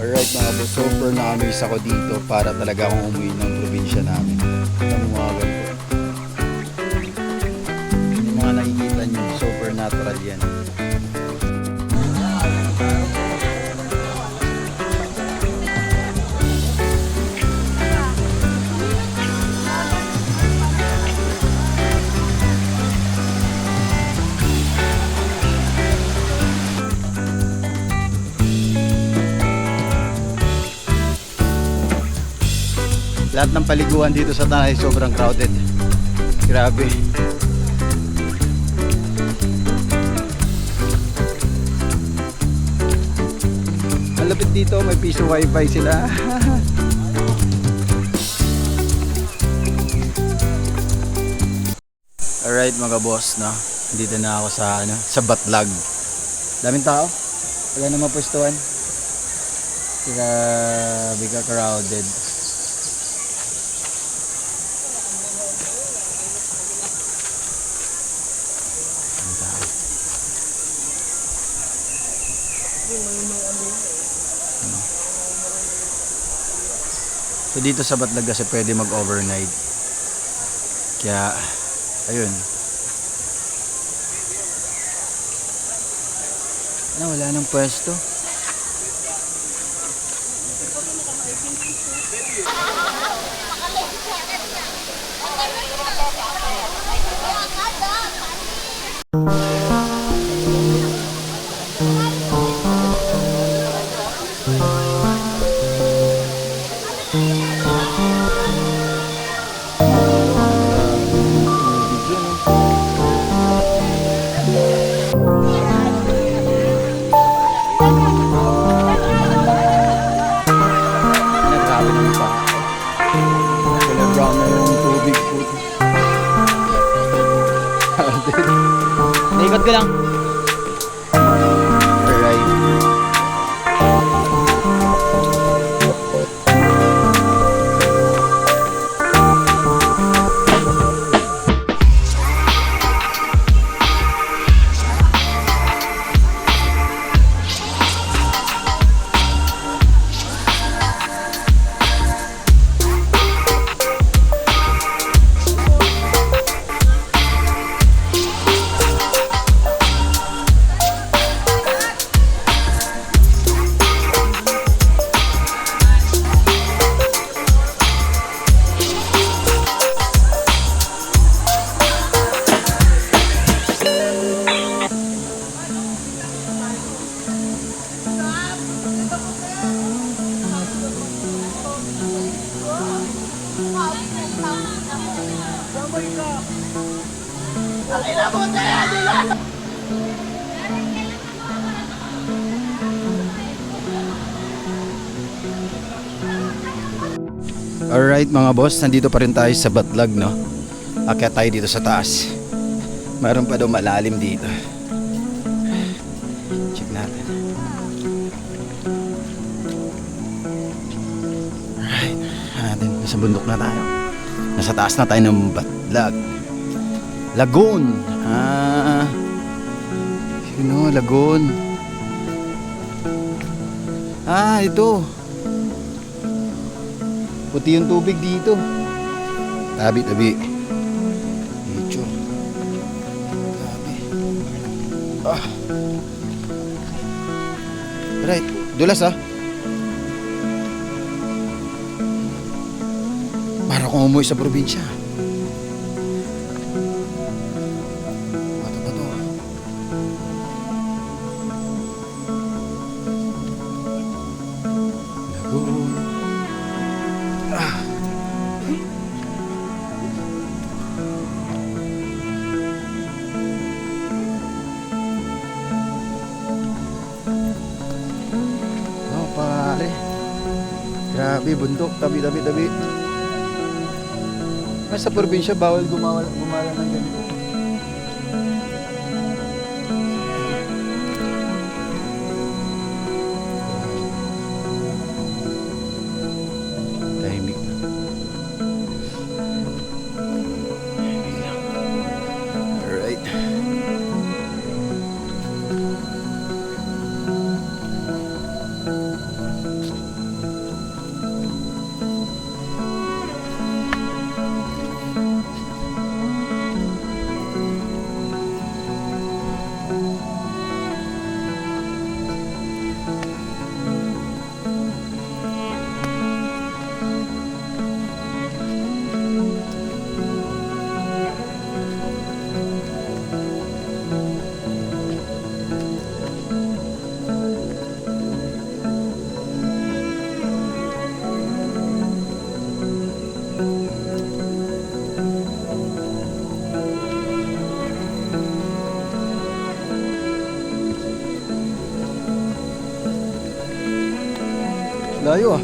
Alright mga boss, super na-amaze ako dito para talaga akong umuwi ng probinsya namin. Mga ganito. Yung mga nakikita nyo, super natural yan. Lahat ng paliguan dito sa Tanay sobrang crowded. Grabe. Malapit dito, may piso wifi sila. Alright mga boss, no? Dito na ako sa ano, sa Batlag. Daming tao. Wala na mapwestuhan. Grabe ka crowded. So dito sa Batlag kasi pwede mag-overnight. Kaya, ayun. Ano, wala nang pwesto. Tubig 그 다. Alright mga boss, nandito pa rin tayo sa Batlag no. Akyat tayo dito sa taas. Meron pa daw malalim dito. Check natin. Alright, natin. Nasa bundok na tayo. Nasa taas na tayo ng Batlag. Lagoon. Ah. Sino? Lagoon. Ah, ito. Puti yung tubig dito. Tabi, tabi. Medyo. Tabi. Ah. Right. Dulas ah. Para kung umuwi sa probinsya. Grabe, bundok. Tabi, tabi, tabi. Mas sa probinsya, bawal gumawal, gumala ng ganito. 来哟。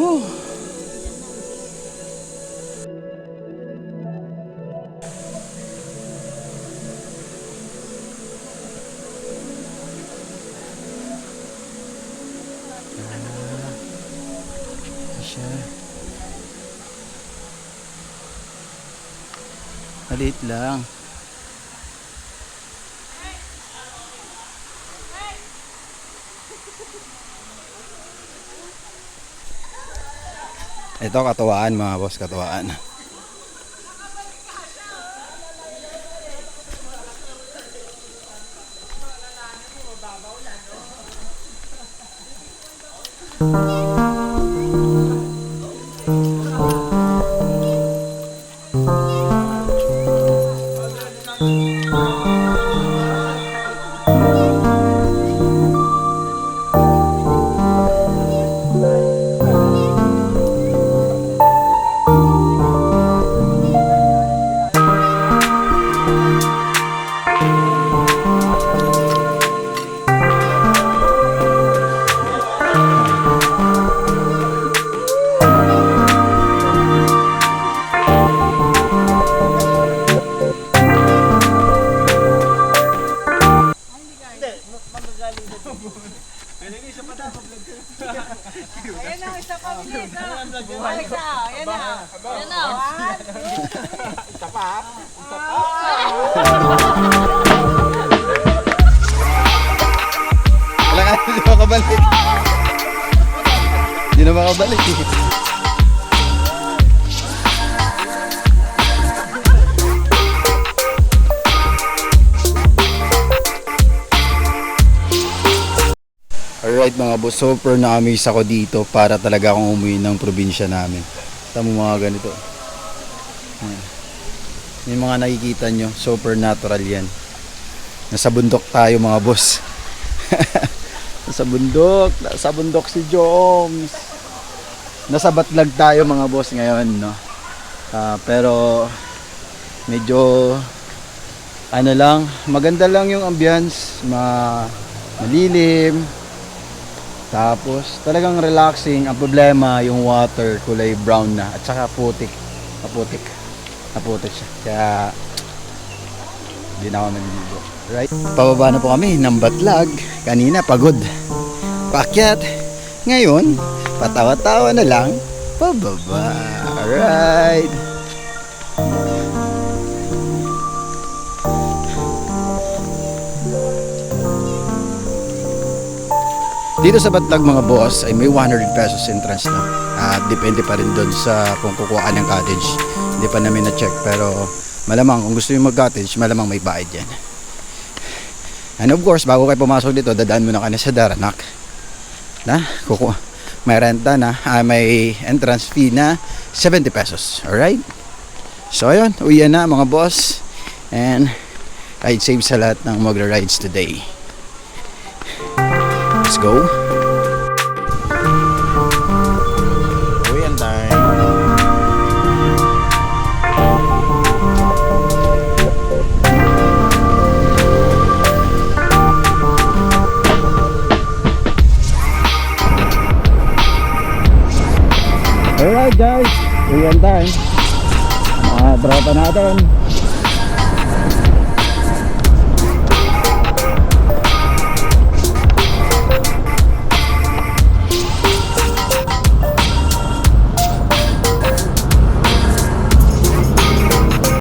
Oh. Siya. Maliit lang. Ito katuwaan mga boss, katuwaan. Isa, ayan na. Ayan na. One, Wala ka, hindi makabalik. Hindi na makabalik. Alright mga boss, super na-amaze ako dito para talaga akong umuwi ng probinsya namin. Tama mga ganito. Ayan. Yung mga nakikita nyo, super natural yan. Nasa bundok tayo mga boss. nasa bundok, nasa bundok si Joms. Nasa batlag tayo mga boss ngayon, no. Ah, pero medyo ano lang, maganda lang yung ambience, ma malilim. Tapos talagang relaxing. Ang problema yung water kulay brown na at saka putik. Maputik. Maputik siya. Kaya hindi na ako maniligo. Right? Pababa na po kami ng Batlag. Kanina pagod. Pakyat. Ngayon, patawa-tawa na lang. Pababa. Alright. Dito sa Batlag mga boss ay may 100 pesos entrance na. At depende pa rin doon sa kung kukuha ng cottage. Hindi pa namin na-check pero malamang kung gusto nyo mag-cottage, malamang may bayad yan. And of course, bago kayo pumasok dito, dadaan muna kayo sa Daranak. Na, kukuha. May renta na, ah, may entrance fee na 70 pesos. Alright? So ayun, uwi na mga boss. And ride safe sa lahat ng magra-rides today. Let's go. Uwi ang time. Alright guys, uwi ang time. Mga tropa natin.